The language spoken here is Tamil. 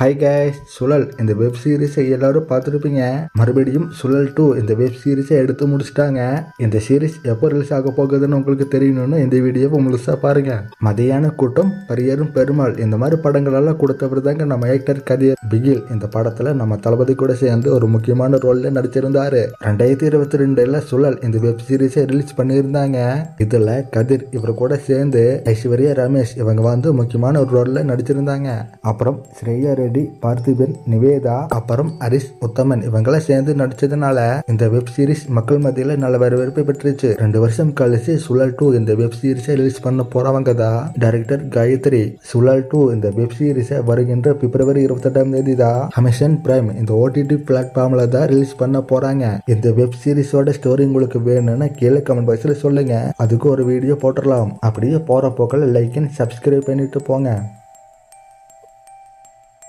ஹை guys சுழல் இந்த வெப் சீரிஸை எல்லாரும் பார்த்துருப்பீங்க. மறுபடியும் சுழல் டூ இந்த வெப் சீரிஸை எடுத்து முடிச்சிட்டாங்க. இந்த சீரிஸ் எப்போ ரிலீஸ் ஆக போகுதுன்னு உங்களுக்கு தெரியணும்னு இந்த வீடியோவை முழுசாக பாருங்க. மதியான கூட்டம் பரியரும் பெருமாள் இந்த மாதிரி படங்களெல்லாம் கொடுத்தவர் தாங்க நம்ம ஆக்டர் கதிர். பிகில் இந்த படத்தில் நம்ம தளபதி கூட சேர்ந்து ஒரு முக்கியமான ரோலில் நடிச்சிருந்தாரு. ரெண்டாயிரத்தி இருபத்தி ரெண்டுல சுழல் இந்த வெப் சீரிஸை ரிலீஸ் பண்ணியிருந்தாங்க. இதில் கதிர் இவர் கூட சேர்ந்து ஐஸ்வர்யா ரமேஷ் இவங்க வந்து முக்கியமான ஒரு ரோலில் நடிச்சிருந்தாங்க. அப்புறம் ஸ்ரேயா ரெட்டி பார்த்திபன் நிவேதா அப்புறம் ஹரிஷ் உத்தமன் இவங்களாம் சேர்ந்து நடிச்சதுனால இந்த வெப் சீரிஸ் மக்கள் மத்தியில நல்ல வரவேற்பை பெற்றுச்சு. ரெண்டு வருஷம் கழிச்சு சுழல் டூ இந்த வெப் சீரிஸை ரிலீஸ் பண்ண போறவங்க தான் டைரக்டர் காயத்ரி. சுழல் டூ இந்த வெப் சீரிஸை வருகின்ற பிப்ரவரி இருபத்தெட்டாம் தேதி தான் அமேசான் பிரைம் இந்த ஓடிடி பிளாட்ஃபார்ம்ல தான் ரிலீஸ் பண்ண போறாங்க. இந்த வெப் சீரிஸோட ஸ்டோரி உங்களுக்கு வேணும்னா கீழே கமெண்ட் பாக்ஸ்ல சொல்லுங்க. அதுக்கு ஒரு வீடியோ போட்டுடலாம் அப்படியே போற போக்கில் லைக் அண்ட் சப்ஸ்கிரைப் பண்ணிட்டு போங்க.